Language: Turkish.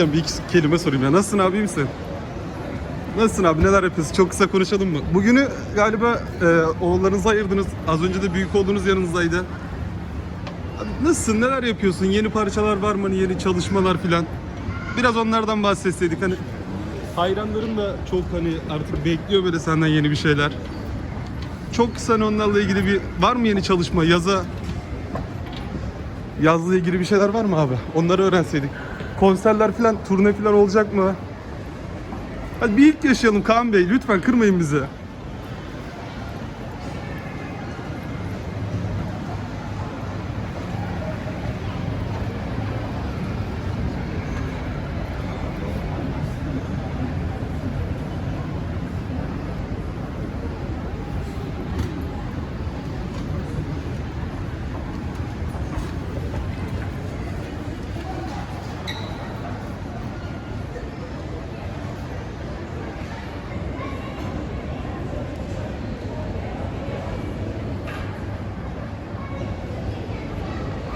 Bir iki kelime sorayım ya. Nasılsın abi iyi misin? Nasılsın abi neler yapıyorsun? Çok kısa konuşalım mı? Bugünü galiba e, oğullarınıza ayırdınız. Az önce de büyük oğlunuz yanınızdaydı. Abi nasılsın? Neler yapıyorsun? Yeni parçalar var mı? Hani Yeni çalışmalar filan. Biraz onlardan bahsetseydik. Hani hayranlarım da çok hani artık bekliyor böyle senden yeni bir şeyler. Çok kısa hani onlarla ilgili bir var mı yeni çalışma? Yaza yazla ilgili bir şeyler var mı abi? Onları öğrenseydik. Konserler falan, turne falan olacak mı? Hadi bir ilk yaşayalım Kaan Bey. Lütfen kırmayın bizi.